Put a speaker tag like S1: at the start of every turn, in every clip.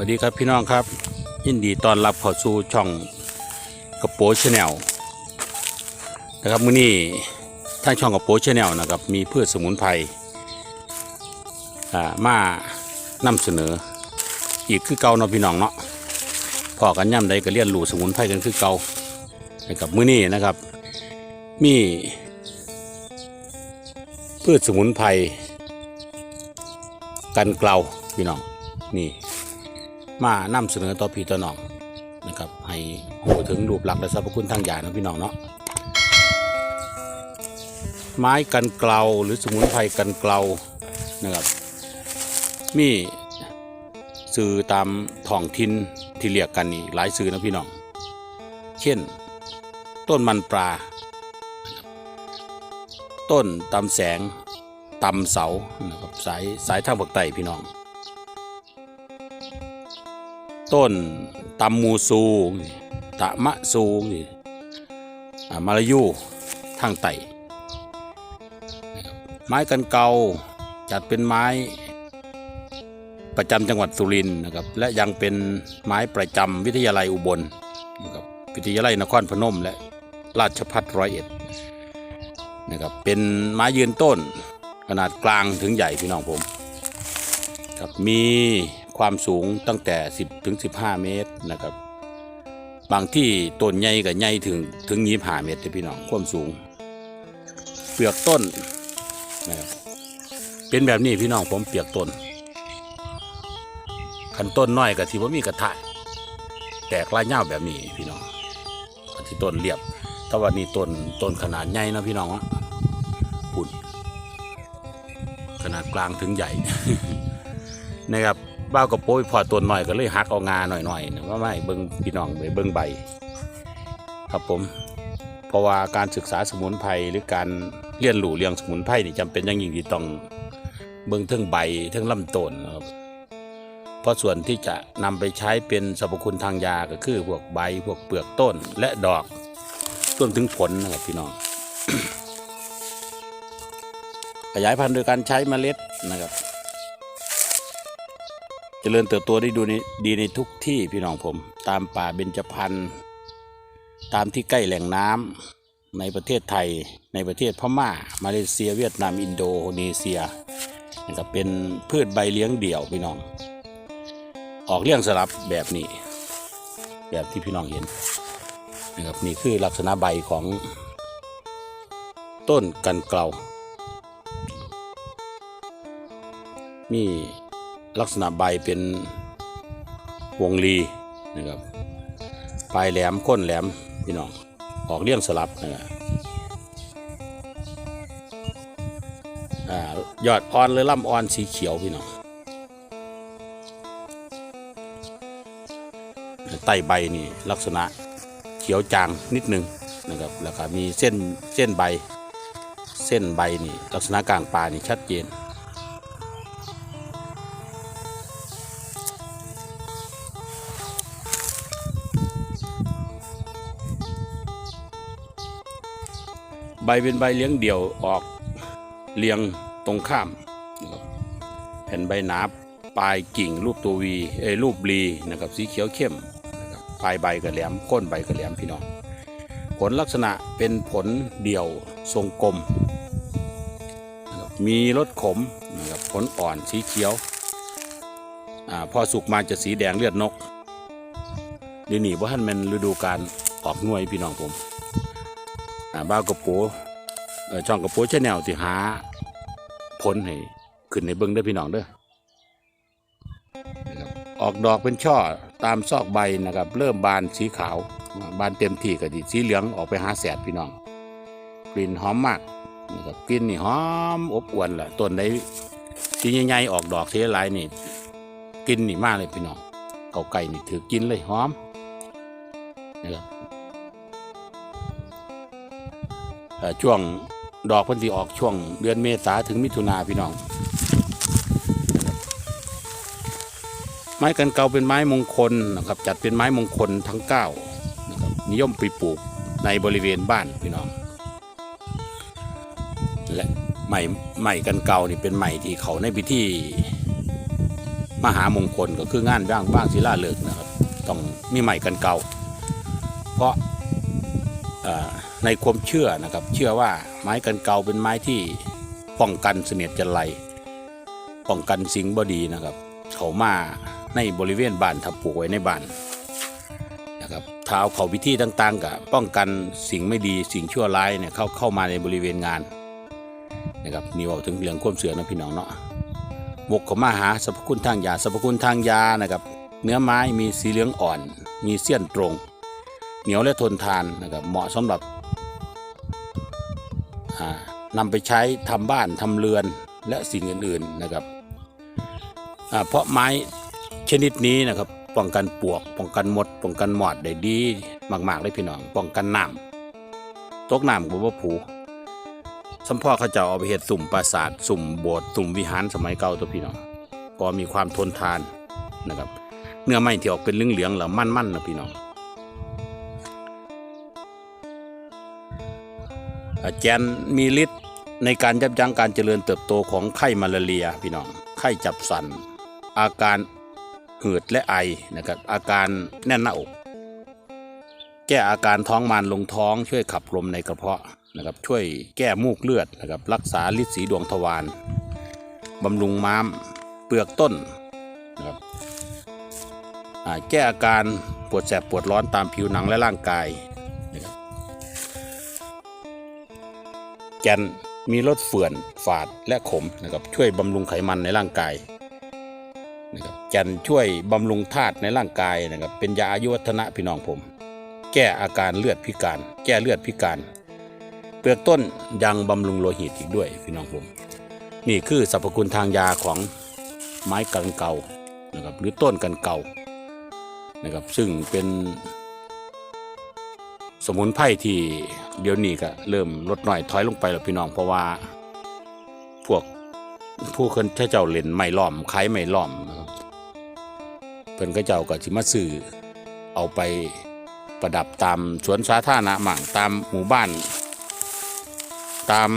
S1: วัสดีครับพี่น้องครับ ยินดีต้อนรับเข้าสู่ช่องกระโปงชาแนลนะครับมื้อนี้ทางช่องกระโปงชาแนลนะครับมีพืชสมุนไพรมานำเสนอ อีกคือเก่าเนาะพี่น้องเนาะพอกันย่ำใดก็เรียนรู้สมุนไพรกันคือเก่านะครับมื้อนี้นะครับ มีพืชสมุนไพรกันเกลาพี่น้องนี่ มานำเสนอต่อพี่ต่อน้องนะครับให้หูถึงรูปลักษณ์และสรรพคุณทางยานะพี่น้องเนาะไม้กันเกลาหรือสมุนไพรกันเกลานะครับมีสื่อตามท้องถิ่นที่เรียกกันนี่หลายสื่อนะพี่น้อง เช่น ต้นมันปลา ต้นตำแสงตำเสานะครับสายสายทางภาคใต้พี่น้อง ต้นตำมูซูตะมะซูนี่มาลายูทางไต่ไม้กันเกาจัดเป็นไม้ประจำจังหวัดสุรินทร์นะครับ และยังเป็นไม้ประจำวิทยาลัยอุบลนะครับวิทยาลัยนครพนมและราชพัฒร้อยเอ็ดนะครับเป็นไม้ยืนต้นขนาดกลางถึงใหญ่พี่น้องผมครับมี ความสูงตั้งแต่ 10ถึง15 เมตรนะครับ บางที่ต้นใหญ่กับใหญ่ถึงถึง25เมตรพี่น้องความสูง เปลือกต้นนะครับเป็นแบบนี้พี่น้องผมเปลือกต้นขันต้นน้อยกับที่ว่ามีกระทะแตกลายเงาแบบนี้พี่น้องที่ต้นเรียบแต่ว่านี่ต้นต้นขนาดใหญ่นะพี่น้องอะปุ่นขนาดกลางถึงใหญ่นะครับ บ้าวกระโปรงพอต้นหน่อยก็เลยหักเอางาหน่อยๆนะว่าไม่เบิ้งพี่น้องไปเบิ้งใบ ครับผม เพราะว่าการศึกษาสมุนไพรหรือการเรียนรู้เรื่องสมุนไพรนี่จำเป็นอย่างยิ่งที่ต้องเบิ้งเทั้งใบเทั้งลำต้นนะครับเพราะส่วนที่จะนำไปใช้เป็นสรรพคุณทางยาก็คือพวกใบพวกเปลือกต้นและดอกรวมถึงผลนะครับพี่น้องขยายพันธุ์โดยการใช้เมล็ดนะครับ ริญเติบโตได้ดูในดีในทุกที่พี่น้องผม ตามป่าเบญจพรรณตามที่ใกล้แหล่งน้ำในประเทศไทยในประเทศพม่า มาเลเซีย เวียดนามอินโดนีเซียนะครับเป็นพืชใบเลี้ยงเดี่ยวพี่น้อง ออกเลี้ยงสลับแบบนี้ แบบที่พี่น้องเห็นนะครับนี่คือลักษณะใบของต้นกันเกลามี ลักษณะใบเป็นวงรีนะครับปลายแหลมก้นแหลมพี่น้องออกเลี้ยงสลับนะครับอ่ายอดอ่อนหรือลำอ่อนสีเขียวพี่น้องใต้ใบนี่ลักษณะเขียวจางนิดนึงนะครับแล้วก็มีเส้นเส้นใบ เส้นใบนี่ลักษณะกลางปลานี่ชัดเจน ใบเป็นใบเลี้ยงเดี่ยวออกเรียงตรงข้าม แผ่นใบหนาปลายกิ่งรูปตัววีเอรูปรีนะครับสีเขียวเข้มนะครับปลายใบกระแหลมก้นใบกระแหลมพี่น้องผลลักษณะเป็นผลเดี่ยวทรงกลม มีรสขมนะครับผลอ่อนสีเขียวอพอสุกมาจะสีแดงเลือดนกดี๋ยวนี้ว่าท่านเป็นฤดูการออกหน่วยพี่น้องผม บ้าวกระโปเอ่อช่องกระโปชแนลที่หาผลให้ขึ้นในเบิ้งเด้อพี่น้องเด้อออกดอกเป็นช่อตามซอกใบนะครับ เริ่มบานสีขาว บานเต็มที่ก็ดีสีเหลืองออกไปหาแสดพี่น้อง กลิ่นหอมมากนะครับกลิ่นนี่หอมอบอวนแหละต้นใดสีใหญ่ๆออกดอกสีหลายนี่กินนี่มากเลยพี่น้องเก่าไก่นี่ถือกินเลยหอมนะครับ ช่วงดอกพันธีออกช่วงเดือนเมษาถึงมิถุนาพี่น้อง ไม้กันเกาเป็นไม้มงคลนะครับ จัดเป็นไม้มงคลทั้งเก้านะครับนิยมไปปลูกในบริเวณบ้านพี่น้อง และไม้ไม้กันเกานี่เป็นไม้ที่เขาในพิธีมหามงคลก็คืองานบ้างบ้างศิลาฤกษ์นะครับ ต้องมีใหม่กันเก่าเพราะอ่อ ในความเชื่อนะครับ เชื่อว่าไม้กันเก่าเป็นไม้ที่ป้องกันเสนียดจันไรป้องกันสิ่งบดีนะครับ เขามาในบริเวณบ้านทับปลูกไว้ในบ้านนะครับถ้าเอาเขาพิธีต่างๆกับป้องกันสิ่งไม่ดีสิ่งชั่วร้ายเนี่ยเข้าเข้ามาในบริเวณงานนะครับนี่ว่าถึงเรื่องความเสื่อนะพี่น้องเนาะวกเขามาหาสรรพคุณทางยาสรรพคุณทางยานะครับ เนื้อไม้มีสีเหลืองอ่อน มีเสี้ยนตรง เหนียวและทนทานนะครับเหมาะสำหรับ นำไปใช้ทำบ้านทำเรือนและสิ่งอื่นๆนะครับเพราะไม้ชนิดนี้นะครับป้องกันปวกป้องกันมดป้องกันหมอดได้ดีมากๆเลยพี่น้องป้องกันน้ำตกน้ำกับว่าผูสัมพ่อเขาเจะเอาไปเห็ดสุ่มปราสาทสุ่มโบสถ์สุ่มวิหารสมัยเก่าตัวพี่น้องก็มีความทนทานนะครับ เนื้อไม้ที่ออกเป็นเหลืองๆแล้วมั่นๆนะพี่น้อง แจนมีฤทธิ์ในการยับยั้งการเจริญเติบโตของไข้มาลาเรียพี่น้องไข้จับสัน อาการหืดและไอนะครับอาการแน่นหน้าอก แก้อาการท้องมานลงท้อง ช่วยขับลมในกระเพาะนะครับช่วยแก้มูกเลือดนะครับรักษาลิดสีดวงทวารบำรุงม้ามเปลือกต้นนะครับแก้อาการปวดแสบปวดร้อนตามผิวหนังและร่างกาย แกนมีรสเฟื่อนฝาดและขมนะครับช่วยบำรุงไขมันในร่างกายนะครับแกนช่วยบำรุงธาตุในร่างกายนะครับเป็นยาอายุวัฒนะพี่น้องผม แก้อาการเลือดพิการ แก้เลือดพิการ เปลือกต้นยังบำรุงโลหิตอีกด้วยพี่น้องผม นี่คือสรรพคุณทางยาของไม้กันเก่านะครับหรือต้นกันเก่านะครับซึ่งเป็น สมุนไพรที่เดี๋ยวนี้ก็เริ่มลดหน้อยถอยลงไปแล้วพี่น้องเพราะว่า พวกผู้คนถ้าเจ้าเล่นไม่ล้อมขายไม่ล้อมเพิ่นก็เจ้าก็สิมาซื้อเอาไปประดับตามสวนสาธารณะมั่งตามหมู่บ้าน ตาม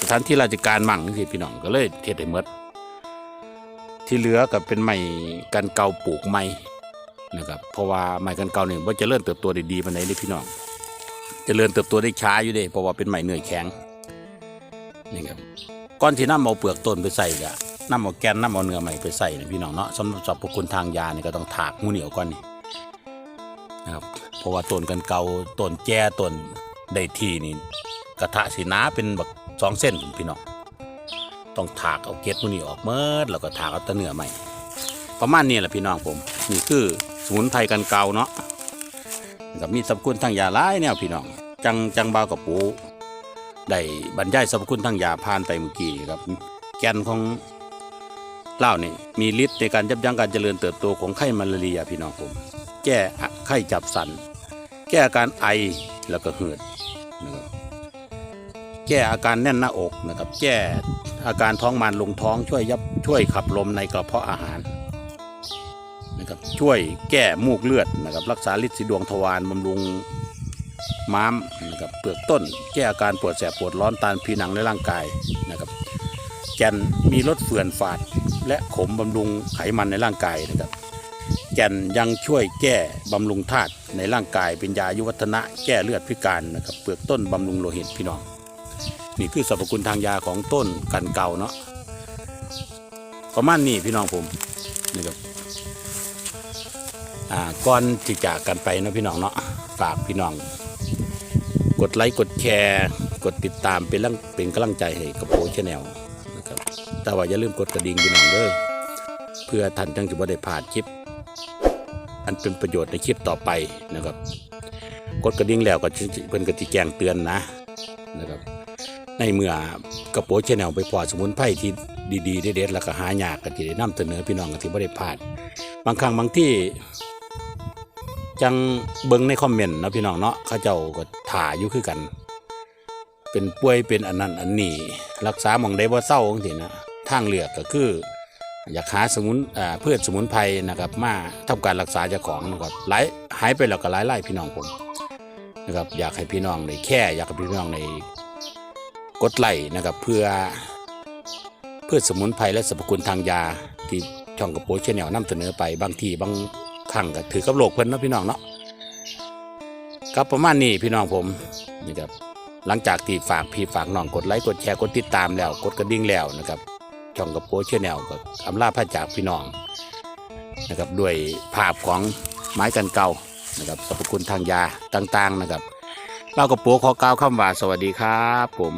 S1: สถานที่ราชการมั่งสิพี่น้องก็เลยเทศให้หมดที่เหลือก็เป็นไม้กันเก่าปลูกใหม่ นะครับเพราะว่าไม้กันเก่าเนี่ยว่าจะเริ่มเติบโตได้ดีปานใดเลยพี่น้องจะเริ่มเติบโตได้ช้าอยู่เด้เพราะว่าเป็นไม้เนื้อแข็งนี่ครับก้อนที่น้ำเอาเปลือกต้นไปใส่กะน้ำเอาแกนน้ำเอาเนื้อใหม่ไปใส่นะพี่น้องเนาะสำหรับสรรพคุณทางยาเนี่ยก็ต้องถากมูเหนียวก่อนนี่นะครับเพราะว่าต้นกันเก่าต้นแจ้ต้นได้ที่นี่กระทะสีหนาเป็นแบบสองเส้นพี่น้องต้องถากเอาเกล็ดหมูนี่ออกเมื่อแล้วก็ถากเอาตะเนื้อใหม่ ประมาณนี้แหละพี่น้องผมนี่คือ สมุนไพรกันเก่าเนาะกับมีสรรพคุณทางยาหลายแนวพี่น้อง จังจังบาวกับปูได้บรรยายสรรพคุณทางยาผ่านไปเมื่อกี้ครับ แกนของเหล้านี่มีฤทธิ์ในการยับยั้งการเจริญเติบโตของไข้มาลาเรียพี่น้องผม แก้ไข้จับสัน แก้อาการไอแล้วก็เหือดนะครับแก้อาการแน่นหน้าอกนะครับ แก้อาการท้องมานลงท้องช่วยยับช่วยขับลมในกระเพาะอาหาร นะครับช่วยแก้มูกเลือดนะครับรักษาฤทธิ์สีดวงทวารบำรุงม้ามนะครับเปลือกต้น แก้อาการปวดแสบปวดร้อนตามผิวหนังในร่างกายนะครับแกนมีรสเฟื่อนฝาด และขมบำรุงไขมันในร่างกายนะครับแกนยังช่วยแก้บำรุงธาตุในร่างกาย เป็นยาอายุวัฒนะแก้เลือดพิการนะครับเปลือกต้นบำรุงโลหิตพี่น้อง นี่คือสรรพคุณทางยาของต้นกันเก่าเนาะประมาณนี้พี่น้องผมนะครับ อ่าก่อนที่จากกันไปเนาะพี่น้องเนาะฝากพี่น้อง กดไลค์กดแชร์กดติดตามเป็นกำลังเป็นกำลังใจให้กับโอชแนลนะครับแต่ว่าอย่าลืมกดกระดิ่งพี่น้องเด้อเพื่อท่านทั้งจะบ่ได้พลาดคลิป อันเป็นประโยชน์ในคลิปต่อไปนะครับ กดกระดิ่งแล้วก็เพิ่นก็สิแจงเตือนนะนะครับ ในเมื่อกระโปรงชแนลไปพอสมุนไพรที่ดีๆเด็ดๆแล้วก็หายากก็จะได้นำเสนอพี่น้องก็สิบ่ได้พลาด บางครั้งบางที่ จังเบิ่งในคอมเมนต์นะพี่น้องเนาะเขาเจ้าก็ถ่าอยู่คือกัน เป็นป่วยเป็นอันนั้นอันนี้รักษาหมองได้บ่เศร้าจังซี่นะทางเลือกก็คือ อยากหาสมุนอ่าพืชสมุนไพรนะครับ มาทำการรักษาเจ้าของนะครับหลายหายไปแล้วก็หลายไล่พี่น้องผมนะครับอยากให้พี่น้องในแค่อยากให้พี่น้องในกดไลค์นะครับเพื่อพืชสมุนไพรและสรรพคุณทางยาที่ช่องกระโปรงชแนลนำเสนอไปบางทีบาง ครั้งก็ถือกับโลกเพิ่นเนาะพี่น้องเนาะครับประมาณนี้พี่น้องผมนี่ครับหลังจากที่ฝากพี่ฝากน้องกดไลค์กดแชร์กดติดตามแล้ว กดกระดิ่งแล้วนะครับช่องกระโปรงชแนลก็อำลาพระจากพี่น้องนะครับด้วยภาพของไม้กันเก่านะครับสรรพคุณทางยาต่างๆนะครับเรากระโปรงขอกล่าวคำว่าสวัสดีครับ ผม